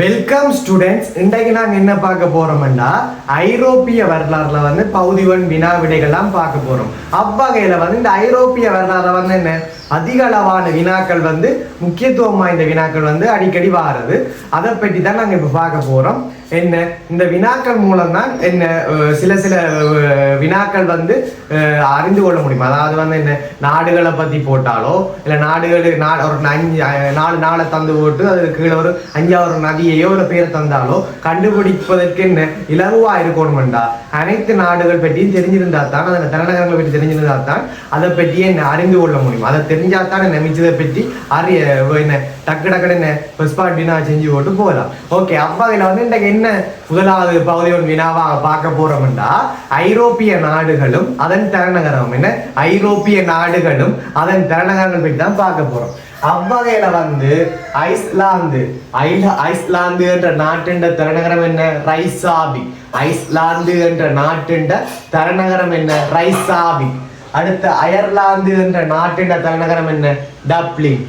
Welcome students இன்றைக்கு நாங்கள் என்ன பார்க்க போகிறோம்னா ஐரோப்பிய வரலாறுல வந்து பகுதிவன் வினா விடைகள்லாம் பார்க்க போகிறோம் அவ்வகையில் வந்து இந்த ஐரோப்பிய வரலாறுல வந்து என்ன? அதிக அளவான வினாக்கள் வந்து முக்கியத்துவம் வாய்ந்த வினாக்கள் வந்து அடிக்கடி வாருது. அதை பற்றி தான் நாங்கள் இப்போ பார்க்க போகிறோம் என்ன? இந்த வினாக்கள் மூலம் தான் என்ன சில சில வினாக்கள் வந்து அறிந்து கொள்ள முடியும். அதாவது வந்து என்ன நாடுகளை பத்தி போட்டாலோ இல்ல நாடுகள் நா- ஒரு அஞ்சு நாலு நாளை தந்து போட்டு அதுக்கு கீழே ஒரு அஞ்சாவது நதியையோ ஒரு பேர் தந்தாலோ கண்டுபிடிப்பதற்கு என்ன இலகுவாக இருக்கணும்டா அனைத்து நாடுகள் பற்றியும் தெரிஞ்சிருந்தா தான் அந்த தலைநகரங்களை பற்றி தெரிஞ்சிருந்தா தான் அதை பற்றி என்ன அறிந்து கொள்ள முடியும். அதை தெரிஞ்சா தான் என்ன மிச்சதை பற்றி அறிய என்ன டக்கு டக்குன்னு என்ன பெஸ்பாட் வினா செஞ்சு போட்டு போகலாம். ஓகே அப்போ அதில் வந்து இன்றைக்கு என்ன முதலாவது பகுதி வினாவாக பார்க்க போறோம்டா? ஐரோப்பிய நாடுகளும் அதன் தலைநகரம் என்ன? ஐரோப்பிய நாடுகளும் அதன் தலைநகரங்கள் பற்றி தான் பார்க்க போறோம். அவ்வகையில வந்து ஐஸ்லாந்து ஐல- ஐஸ்லாந்து என்ற நாட்டின் தலைநகரம் என்ன? ரைசாபி ஐஸ்லாந்து என்ற நாட்டின் தலைநகரம் என்ன? ரைசாபி அடுத்த அயர்லாந்து என்ற நாட்டின் தலைநகரம் என்ன? டப்ளின்.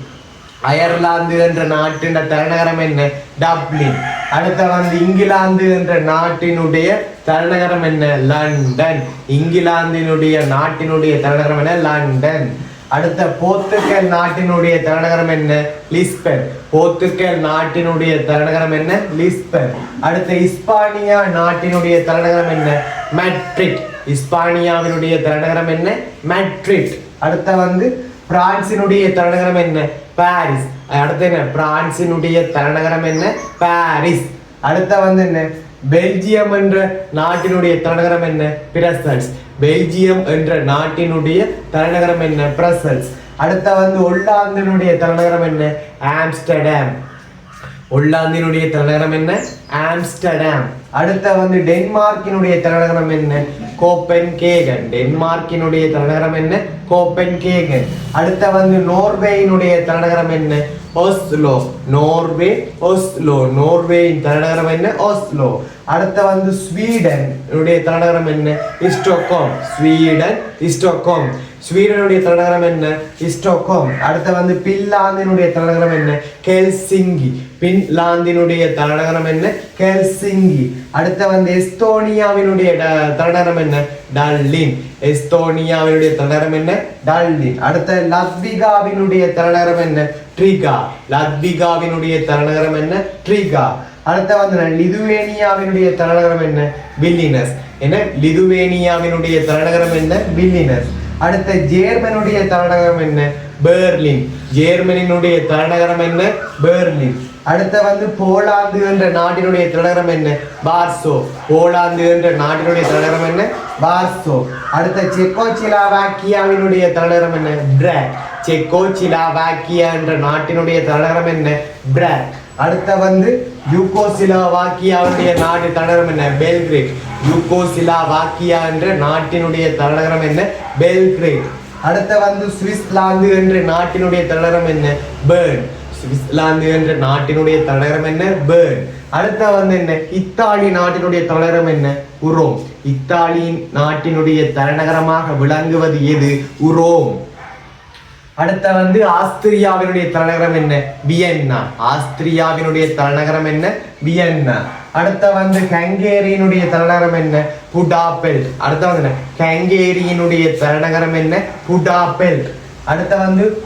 அயர்லாந்து என்ற நாட்டின் தலைநகரம் என்ன? டப்ளின். அடுத்த வந்து இங்கிலாந்து என்ற நாட்டினுடைய தலைநகரம் என்ன? லண்டன். இங்கிலாந்தினுடைய நாட்டினுடைய தலைநகரம் என்ன? லண்டன். அடுத்த போர்த்துக்கல் நாட்டினுடைய தலைநகரம் என்ன? லிஸ்பன். போர்த்துக்கல் நாட்டினுடைய தலைநகரம் என்ன? லிஸ்பன். அடுத்த இஸ்பானியா நாட்டினுடைய தலைநகரம் என்ன? மேட்ரிட். இஸ்பானியாவினுடைய தலைநகரம் என்ன? மேட்ரிட். அடுத்த வந்து பிரான்சினுடைய தலைநகரம் என்ன? பாரிஸ். அடுத்து என்ன? பிரான்சினுடைய தலைநகரம் என்ன? பாரிஸ். அடுத்த வந்து என்ன? பெல்ஜியம் என்ற நாட்டினுடைய தலைநகரம் என்ன? பிரசல்ஸ். பெல்ஜியம் என்ற நாட்டினுடைய தலைநகரம் என்ன? பிரசல்ஸ். அடுத்த வந்து ஒல்லாந்தினுடைய தலைநகரம் என்ன? ஆம்ஸ்டர்டாம். ஒல்லாந்தினுடைய தலைநகரம் என்ன? ஆம்ஸ்டர்டாம். அடுத்த வந்து டென்மார்க்கினுடைய தலைநகரம் என்ன? கோப்பன் கேகன் டென்மார்க்கினுடைய தலைநகரம் என்ன? கோப்பன் கேகன் அடுத்த வந்து நோர்வேயினுடைய தலைநகரம் என்ன? ஒஸ்லோ நோர்வே ஒஸ்லோ நோர்வேயின் தலைநகரம் என்ன? ஒஸ்லோ அடுத்த வந்து ஸ்வீடன் தலைநகரம் என்ன? ஸ்டோக்கோம் ஸ்வீடன் ஸ்டோக்கோம் ஸ்வீடனுடைய தலைநகரம் என்ன? ஸ்டோக்கோம் அடுத்து வந்து பின்லாந்தினுடைய தலைநகரம் என்ன? கெல்சிங்கி பின்லாந்தினுடைய தலைநகரம் என்ன? கெல்சிங்கி அடுத்து வந்து எஸ்தோனியாவினுடைய தலைநகரம் என்ன? டல்லின். எஸ்தோனியாவினுடைய தலைநகரம் என்ன? டல்லின். அடுத்து லத்விகாவினுடைய தலைநகரம் என்ன? ட்ரிகா. லத்விகாவினுடைய தலைநகரம் என்ன? ட்ரிகா. அடுத்து வந்து லிதுவேனியாவினுடைய தலைநகரம் என்ன? வில்லினஸ். என்ன? லிதுவேனியாவினுடைய தலைநகரம் என்ன? வில்லினஸ். அடுத்த ஜேர்மனுடைய தலைநகரம் என்ன? பெர்லின். ஜேர்மனியினுடைய தலைநகரம் என்ன? பெர்லின். அடுத்த வந்து போலாந்து என்ற நாட்டினுடைய தலைநகரம் என்ன? பார்சோ. போலாந்து என்ற நாட்டினுடைய தலைநகரம் என்ன? பார்சோ. அடுத்த செக்கோச்சிலாவாக்கியாவினுடைய தலைநகரம் என்ன? பிராக் செக்கோச்சிலாவாக்கியா என்ற நாட்டினுடைய தலைநகரம் என்ன? பிராக் அடுத்த வந்து யூகோசிலாவாக்கியாவுடைய நாடு தலைநகரம் என்ன? பெல்கிரேட். யூகோசிலாவாக்கியா என்ற நாட்டினுடைய தலைநகரம் என்ன? பெல்கிரேட். அடுத்த வந்து சுவிஸ்லாந்து என்ற நாட்டினுடைய தலைநகரம் என்ன? பேர்ன். சுவிட்சர்லாந்து என்ற நாட்டினுடைய தலைநகரம் என்ன? பேர்ன். அடுத்த வந்து என்ன? இத்தாலி நாட்டினுடைய தலைநகரம் என்ன? உரோம். இத்தாலியின் நாட்டினுடைய தலைநகரமாக விளங்குவது எது? உரோம். அடுத்த வந்து ஆஸ்திரியாவினுடைய தலைநகரம் என்ன? வியன்னா. ஆஸ்திரியாவினுடைய தலைநகரம் என்ன? வியன்னா. அடுத்த வந்து ஹங்கேரியினுடைய தலைநகரம் என்ன? புடாபெல்ட் அடுத்த வந்து என்ன? ஹங்கேரியினுடைய தலைநகரம் என்ன? புடாபெல்ட் அடுத்த வந்து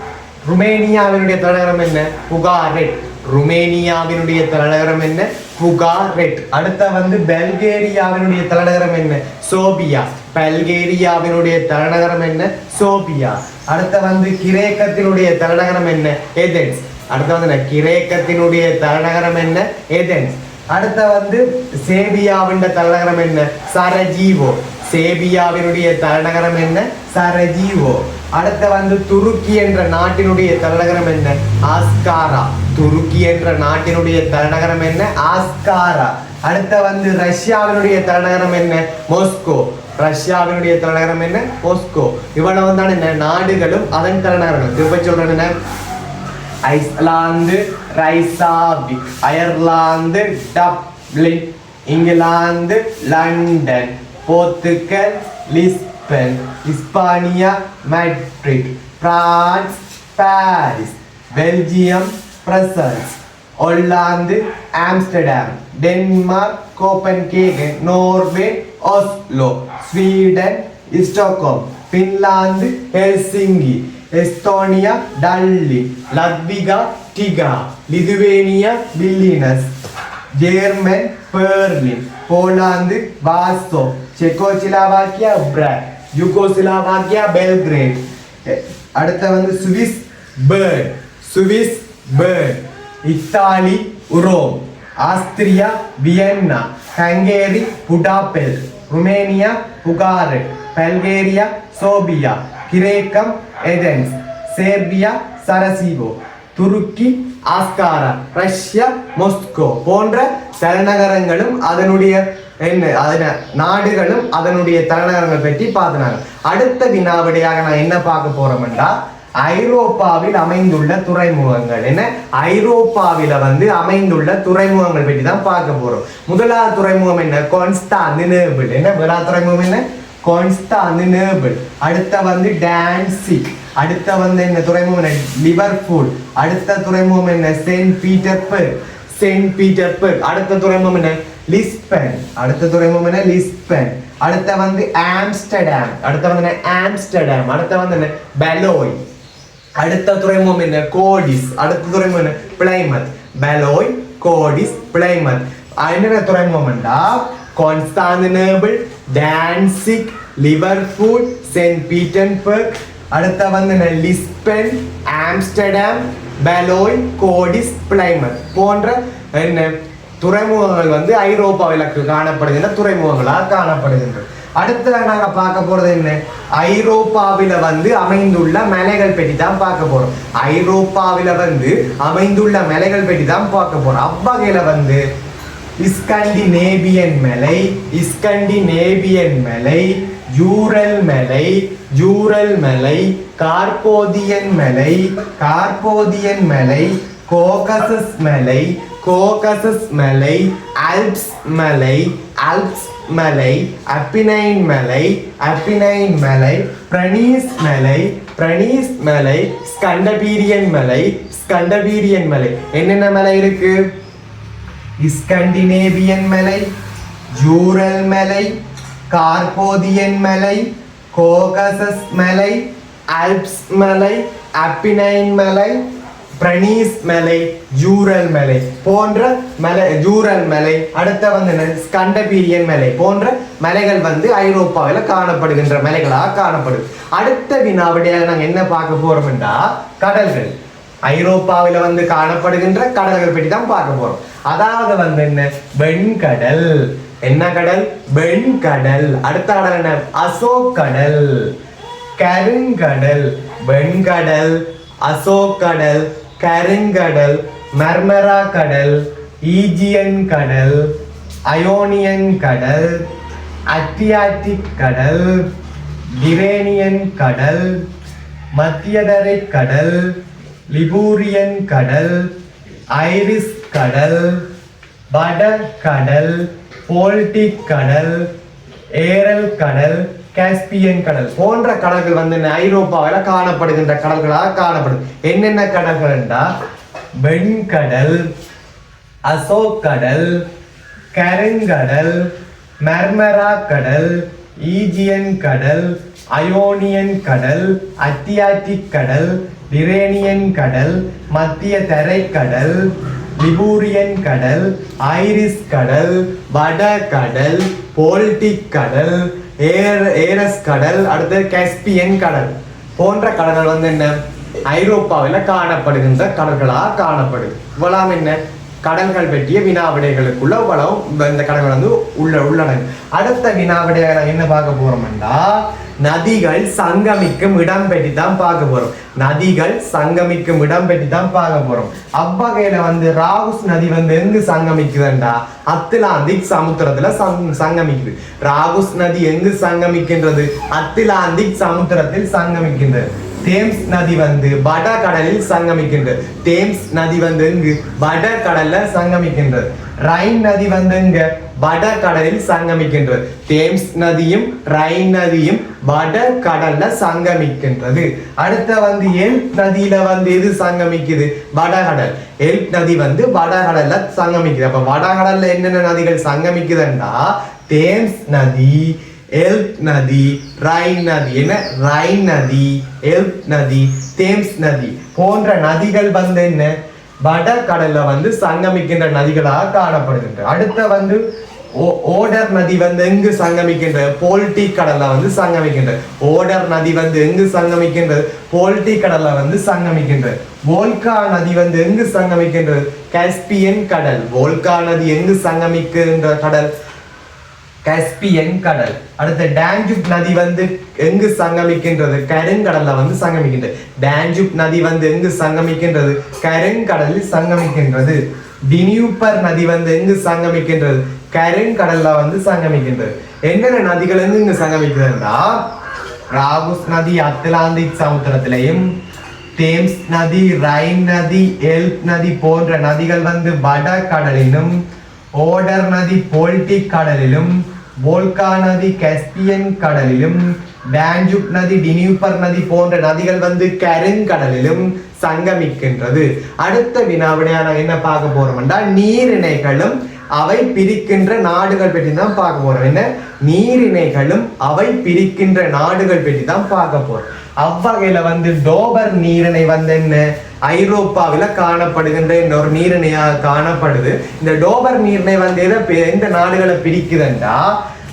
ருமேனியாவினுடைய தலைநகரம் என்ன? புகாரெட். ருமேனியாவினுடைய தலைநகரம் என்ன? புகாரெட். அடுத்த வந்து பல்கேரியாவினுடைய தலைநகரம் என்ன? சோபியா. பல்கேரியாவினுடைய தலைநகரம் என்ன? சோபியா. அடுத்த வந்து கிரேக்கத்தினுடைய தலைநகரம் என்ன? ஏதென்ஸ். அடுத்த வந்து என்ன? கிரேக்கத்தினுடைய தலைநகரம் என்ன? ஏதென்ஸ். அடுத்த வந்து சேபியாவின் தலைநகரம் என்ன? சரஜீவோ. சேபியாவினுடைய தலைநகரம் என்ன? சரஜீவோ. அடுத்த வந்து துருக்கி என்ற நாட்டினுடைய தலைநகரம் என்ன? ஆஸ்காரா. துருக்கி என்ற நாட்டினுடைய தலைநகரம் என்ன? ஆஸ்காரா. அடுத்த வந்து ரஷ்யாவினுடைய தலைநகரம் என்ன? மோஸ்கோ. ரஷ்யாவினுடைய தலைநகரம் என்ன? மோஸ்கோ. இவ்வளவு தான் என்ன? நாடுகளும் அதன் தலைநகரம் திரும்ப சொல்றேன் என்ன? Iceland ரைசாபி Ireland Dublin England London Portugal Lisbon Hispania Madrid France Paris Belgium Brussels. Holland Amsterdam Denmark Copenhagen Norway Oslo Sweden Stockholm Finland Helsinki Estonia Tally லத்விகா Digha Lithuania Vilnius German Berlin Poland வாஸ்தோ Czechoslovakia Prague Yugoslavia Belgrade அடுத்த வந்து Swiss Bern Swiss Bern Italy Rome Austria Vienna Hungary Budapest Romania Bucharest Bulgaria Sofia கிரேக்கம் Athens Serbia Sarajevo துருக்கி ஆஸ்காரா Russia Moscow போன்ற தலைநகரங்களும் அதனுடைய என்ன அதன நாடுகளும் அதனுடைய தலைநகரங்கள் பற்றி பார்த்தினாங்க அடுத்த வினாவிடையாக நான் என்ன பார்க்க போறோம்டா ஐரோப்பாவில் அமைந்துள்ள துறைமுகங்கள். என்ன? ஐரோப்பாவில வந்து அமைந்துள்ள துறைமுகங்கள் பற்றி தான் பார்க்க போறோம். முதலாவது துறைமுகம் என்ன? கான்ஸ்டாந்தினேபிள் என்ன? முதலாவது துறைமுகம் என்ன? கான்ஸ்டாந்தினேபிள் அடுத்த வந்து டான்சி அடுத்த வந்து என்ன துறைமுகம் என்ன? லிவர்பூல் அடுத்த துறைமுகம் என்ன? செயின்ட் பீட்டர்பர்க் செயின்ட் பீட்டர்பர்க் அடுத்த துறைமுகம் என்ன? லிஸ்பன் அடுத்த துறைமுகம் என்ன? லிஸ்பன் அடுத்த வந்து ஆம்ஸ்டர்டாம் அடுத்த வந்து என்ன? ஆம்ஸ்டர்டாம் அடுத்த வந்து என்ன? பெலோய் அடுத்த துறைமுகம் என்ன கோடிஸ் அடுத்த துறைமுகம் என்ன பிளைமத் பெலோய் கோடிஸ் பிளைமத் என்னென்ன துறைமுகம் என்றா Constantinople Danzig Liverpool Saint Petersburg அடுத்த வந்து என்ன லிஸ்பன் ஆம்ஸ்டர்டாம் பெலோய் கோடிஸ் பிளைமத் போன்ற என்ன துறைமுகங்கள் வந்து ஐரோப்பாவில் காணப்படுகின்ற துறைமுகங்களாக காணப்படுகின்றது அடுத்து நாங்கள் பார்க்க போகிறது என்ன? ஐரோப்பாவில் வந்து அமைந்துள்ள மலைகள் பற்றி தான் பார்க்க போகிறோம் ஐரோப்பாவில் வந்து அமைந்துள்ள மலைகள் பற்றி தான் பார்க்க போகிறோம் அவ்வகையில் வந்து இஸ்கண்டினேபியன் மலை இஸ்கண்டினேபியன் மலை ஜூரல் மலை ஜூரல் மலை கார்போதியன் மலை கார்போதியன் மலை கோகசஸ் மலை கோகசஸ் மலை ஆல்ப்ஸ் மலை ஆல்ப்ஸ் மலை அப்பினைன் மலை அப்பினைன் மலை பிரனீஸ் மலை பிரனீஸ் மலை ஸ்கண்டபீரியன் மலை ஸ்கண்டபீரியன் மலை. என்னென்ன மலை இருக்கு? இஸ்கண்டினேவியன் மலை ஜூரல் மலை கார்போதியன் மலை கோகசஸ் மலை ஆல்ப்ஸ் மலை அப்பினைன் மலை பிரனீஸ் மலை ஜூரல் மலை போன்ற மலை ஜூரல் மலை அடுத்த வந்து என்ன? ஸ்கண்டபீரியன் மலை போன்ற மலைகள் வந்து ஐரோப்பாவில் காணப்படுகின்ற மலைகளாக காணப்படுது அடுத்த வினாவிடையாக நாங்கள் என்ன பார்க்க போறோம்டா கடல்கள். ஐரோப்பாவில் வந்து காணப்படுகின்ற கடல்கள் பற்றி தான் பார்க்க போறோம். அதாவது வந்து என்ன? வெண்கடல். என்ன கடல்? வெண்கடல். அடுத்த கடல் என்ன? அசோக் கடல் கருங்கடல். வெண்கடல். அசோக் கடல் கருங்கடல் மர்மரா கடல் ஈஜியன் கடல் அயோனியன் கடல் அத்தியாட்டிக் கடல் டிரேனியன் கடல் மத்தியதரை கடல் லிபூரியன் கடல் ஐரிஸ் கடல் வட கடல் போல்டிக் கடல் ஏரல் கடல் காஸ்பியன் கடல் போன்ற கடல்கள் வந்து ஐரோப்பாவில் காணப்படுகின்ற கடல்களாக காணப்படும். என்னென்ன கடல்கள் என்றால் வெண்கடல் அசோக் கடல் கருங்கடல் மர்மரா கடல் ஈஜியன் கடல் அயோனியன் கடல் அத்தியாட்டிக் கடல் டிரேனியன் கடல் மத்திய தரைக்கடல் லிபூரியன் கடல் ஐரிஸ் கடல் வட கடல் போல்டிக் கடல் ஏர் ஏரஸ் கடல் அடுத்து காஸ்பியன் கடல் போன்ற கடல்கள் வந்து என்ன? ஐரோப்பாவில் காணப்படுகின்ற கடல்களாக காணப்படுது. இவ்வளவு என்ன? கடன்கள் பற்றிய வினாவிடைகளுக்குள்ள வளம் இந்த கடன்கள் வந்து உள்ள உள்ளடங்கு அடுத்த வினாவிடைகளை என்ன பார்க்க போறோம்னா நதிகள் சங்கமிக்கும் இடம் பற்றி தான் பார்க்க போறோம். நதிகள் சங்கமிக்கும் இடம் பற்றி தான் பார்க்க போறோம். அவ்வகையில வந்து ராகுஸ் நதி வந்து எங்கு சங்கமிக்குதுண்டா அத்திலாந்திக் சமுத்திரத்துல சங்கமிக்குது. ராகுஸ் நதி எங்கு சங்கமிக்கின்றது? அத்திலாந்திக் சமுத்திரத்தில் சங்கமிக்கின்றது. தேம்ஸ் நதி வந்து வட கடலில் சங்கமிக்கின்றது. தேம்ஸ் நதி வந்து இங்கு வட கடல்ல சங்கமிக்கின்றது. ரைன் நதி வந்து இங்க வடகடலில் சங்கமிக்கின்றது. தேம்ஸ் நதியும் ரைன் நதியும் வட கடல்ல சங்கமிக்கின்றது. அடுத்த வந்து எல்ப் நதியில வந்து எது சங்கமிக்குது? வடகடல். எல்ப் நதி வந்து வடகடல்ல சங்கமிக்குது. அப்ப வடகடல்ல என்னென்ன நதிகள் சங்கமிக்குதுன்னா தேம்ஸ் நதி எல்ப் நதி ரைன் நதி என்ன? ரைன் நதி எல்ப் நதி தேம்ஸ் நதி போன்ற நதிகள் வந்து என்ன? வடகடல்ல வந்து சங்கமிக்கின்ற நதிகளாக காணப்படுகின்றன அடுத்த வந்து ஓ- ஓடர் நதி வந்து எங்கு சங்கமிக்கின்ற? போல்டி கடல்ல வந்து சங்கமிக்கின்றது ஓடர் நதி வந்து எங்கு சங்கமிக்கின்றது போல்டி கடல்ல வந்து சங்கமிக்கின்றது வோல்கா நதி வந்து எங்கு சங்கமிக்கின்றது காஸ்பியன் கடல். வோல்கா நதி எங்கு சங்கமிக்கின்ற கடல்? கஸ்பியன் கடல். அடுத்த டான்ஜுப் நதி வந்து எங்கு சங்கமிக்கின்றது? கருங்கடல்ல வந்து சங்கமிக்கின்றது. டான்ஜுப் நதி வந்து எங்கு சங்கமிக்கின்றது? கருங்கடலில் சங்கமிக்கின்றது. டினியூப்பர் நதி வந்து எங்கு சங்கமிக்கின்றது? கருங்கடல்ல வந்து சங்கமிக்கின்றது. என்னென்ன நதிகள் வந்து இங்கு சங்கமிக்கிறதுனா ராகுஸ் நதி அத்லாந்திக் சமுத்திரத்திலையும் தேம்ஸ் நதி ரைன் நதி எல்ப் நதி போன்ற நதிகள் வந்து வட கடலிலும் ஓடர் நதி போல்டிக் கடலிலும் போல்கா நதி கஸ்பியன் கடலிலும் டான்ஜுப் நதி டினியூப்பர் நதி போன்ற நதிகள் வந்து கருங்கடலிலும் சங்கமிக்கின்றது. அடுத்த வினாவினையா நாங்கள் என்ன பார்க்க போறோம்னா நீரிணைகளும் அவை பிரிக்கின்ற நாடுகள் பற்றி தான் பார்க்க போறோம். என்ன? நீரிணைகளும் அவை பிரிக்கின்ற நாடுகள் பற்றி தான் பார்க்க போறோம். அவ்வகையில வந்து டோபர் நீரிணை வந்து என்ன? ஐரோப்பாவில காணப்படுகின்ற ஒரு நீரிணையாக காணப்படுது. இந்த டோபர் நீரிணை வந்து எதை எந்த நாடுகளை பிரிக்குதுன்றா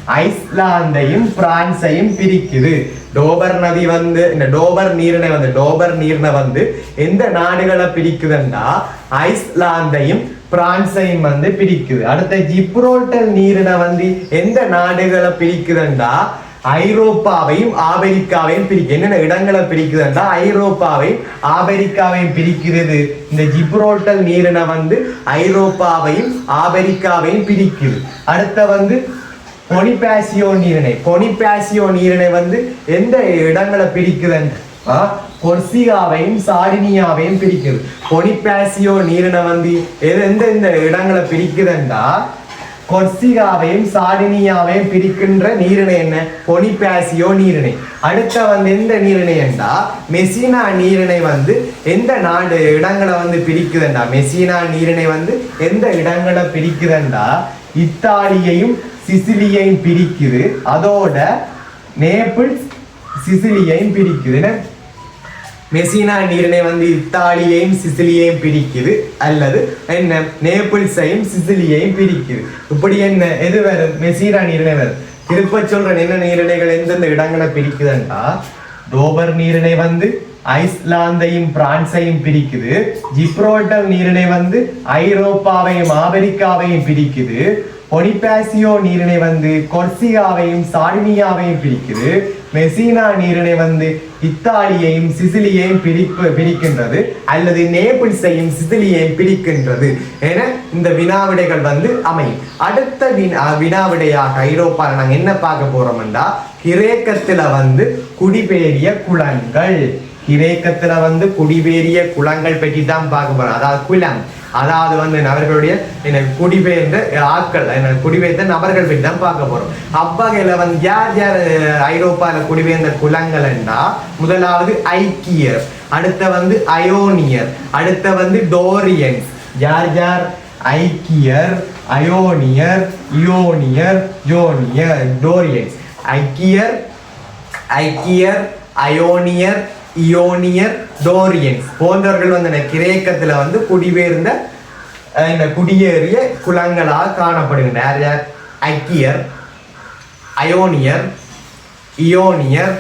ஐஸ்லாந்தையும் பிரான்ஸையும் பிரிக்குது. டோபர் நதி வந்து இந்த டோபர் நீரிணை வந்து டோபர் நீர்னை வந்து எந்த நாடுகளை பிரிக்குதுன்னா ஐஸ்லாந்தையும் பிரான்ஸையும் வந்து பிரிக்குது. அடுத்த ஜிப்ரோல்டர் நீரிணை வந்து எந்த நாடுகளை பிரிக்குதுன்னா ஐரோப்பாவையும் ஆப்பிரிக்காவையும் பிரிக்கு. என்னென்ன இடங்களை பிரிக்குதுன்னா ஐரோப்பாவையும் ஆப்பிரிக்காவையும் பிரிக்கிறது. இந்த ஜிப்ரோட்டல் நீரினை வந்து ஐரோப்பாவையும் ஆப்பிரிக்காவையும் பிரிக்குது. அடுத்த வந்து பொனிபாசியோ நீரிணை பொனிபாசியோ நீரிணை வந்து எந்த இடங்களை பிரிக்குதுன்னு? கொர்சிகாவையும் சாரினியாவையும் பிரிக்குது. பொனிபாசியோ நீரிணை வந்து எது எந்த இந்த இடங்களை பிரிக்குதுன்றா கொர்சிகாவையும் சாடினியாவையும் பிரிக்கின்ற நீரிணை என்ன? பொனிபாசியோ நீரிணை. அடுத்த வந்து எந்த நீரிணை என்றா? மெசினா நீரிணை வந்து எந்த நாடு இடங்களை வந்து பிரிக்குதுண்டா மெசினா நீரிணை வந்து எந்த இடங்களை பிரிக்குதுண்டா இத்தாலியையும் சிசிலியையும் பிரிக்குது. அதோட நேபிள்ஸ் சிசிலியையும் பிரிக்குது. என்ன? மெசினா நீரிணை வந்து இத்தாலியையும் சிசிலியையும் பிரிக்குது. அல்லது என்ன? நேபிள்ஸையும் சிசிலியையும் பிரிக்குது. இப்படி என்ன? எது வரும் மெசினா நீரிணை வரும் திருப்ப சொல்றேன் என்ன நீரிணைகள் எந்தெந்த இடங்களை பிரிக்குதுன்றா? டோபர் நீரிணை வந்து ஐஸ்லாந்தையும் பிரான்ஸையும் பிரிக்குது. ஜிப்ரோட்டல் நீரிணை வந்து ஐரோப்பாவையும் ஆப்பிரிக்காவையும் பிரிக்குது. பொனிபாசியோ நீரிணை வந்து கொர்சியாவையும் சார்மியாவையும் பிரிக்குது. மெசினா நீரிணை வந்து இத்தாலியையும் சிசிலியையும் பிடிப்பு பிரிக்கின்றது அல்லது நேபிள்ஸையும் சிசிலியையும் பிடிக்கின்றது என இந்த வினாவிடைகள் வந்து அமையும். அடுத்த வினா வினாவிடையாக ஐரோப்பாவில் நாங்கள் என்ன பார்க்க போறோம்டா கிரேக்கத்தில் வந்து குடிபேறிய குளங்கள். கிரேக்கத்தில் வந்து குடிபேறிய குளங்கள் பற்றி தான் பார்க்க போறோம். அதாவது குளம். அதாவது வந்து அவர்களுடைய எனக்கு குடிபெயர்ந்த ஆட்கள் எனக்கு குடிபெயர்ந்த நபர்கள் பற்றி தான் பார்க்க போறோம். அவ்வகையில வந்து யார் யார் ஐரோப்பால குடிபெயர்ந்த குலங்கள்னா முதலாவது ஐக்கியர் அடுத்த வந்து அயோனியர் அடுத்த வந்து டோரியன்ஸ் யார் யார்? ஐக்கியர் அயோனியர் யோனியர் ஜோனியர் டோரியன்ஸ் ஐக்கியர் ஐக்கியர் அயோனியர் இயோனியர் டோரியன்ஸ் போன்றவர்கள் வந்து இந்த கிரேக்கத்தில் வந்து குடிபெயர்ந்த இந்த குடியேறிய குலங்களாக காணப்படுகின்றன. நிறைய ஐக்கியர் அயோனியர் இயோனியர்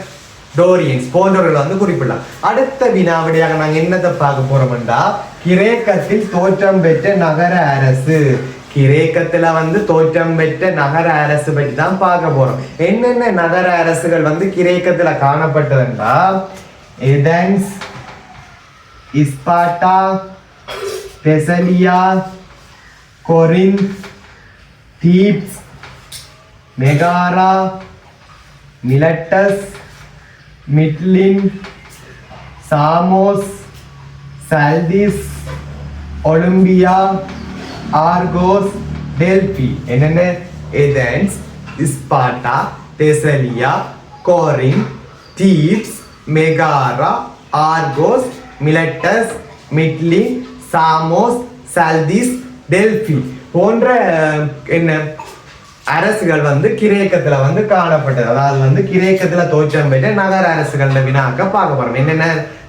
டோரியன்ஸ் போன்றவர்கள் வந்து குறிப்பிடலாம். அடுத்த வினாவிடையாக நாங்கள் என்னத்தை பார்க்க போறோம்டா கிரேக்கத்தில் தோற்றம் பெற்ற நகர அரசு. கிரேக்கத்தில் வந்து தோற்றம் பெற்ற நகர அரசு பற்றி தான் பார்க்க போறோம். என்னென்ன நகர அரசுகள் வந்து கிரேக்கத்தில் காணப்பட்டதுண்டா Athens Sparta Thessaly Corinth Thebes Megara Miletus Mytilene Samos Chalcis Olympia Argos Delphi என்னென்ன Athens Sparta Thessaly Corinth Thebes Megara Argos Miletus Mytilene Samos Chalcis Delphi போன்ற என்ன அரசுகள் வந்து கிரேக்கத்தில் வந்து காணப்பட்டது. அதாவது வந்து கிரேக்கத்தில் தோற்றம் பெற்ற நகர அரசுகளில் வினாக்க பார்க்கப்படும். என்னென்ன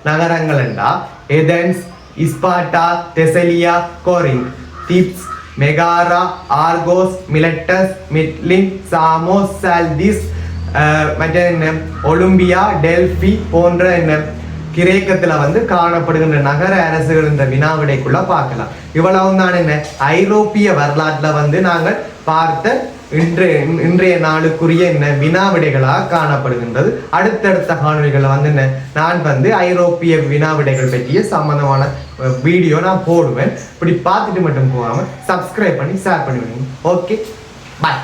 நகரங்கள் எதன்ஸ் Athens Sparta Thessaly Corinth Thebes Megara Argos Miletus Mytilene Samos Chalcis மற்ற என்ன? ஒலிம்பியா டெல்பி போன்ற என்ன கிரேக்கத்தில் வந்து காணப்படுகின்ற நகர அரசுகள் இந்த வினாவிடைக்குள்ள பார்க்கலாம். இவ்வளவு தான் என்ன? ஐரோப்பிய வரலாற்றில் வந்து நாங்கள் பார்த்த இன்றைய இன்றைய நாளுக்குரிய என்ன வினாவிடைகளாக காணப்படுகின்றது. அடுத்தடுத்த காணொலிகளை வந்து என்ன? நான் வந்து ஐரோப்பிய வினாவிடைகள் பற்றிய சம்பந்தமான வீடியோ நான் போடுவேன். இப்படி பார்த்துட்டு மட்டும் போகாமல் சப்ஸ்கிரைப் பண்ணி ஷேர் பண்ணி ஓகே பாய்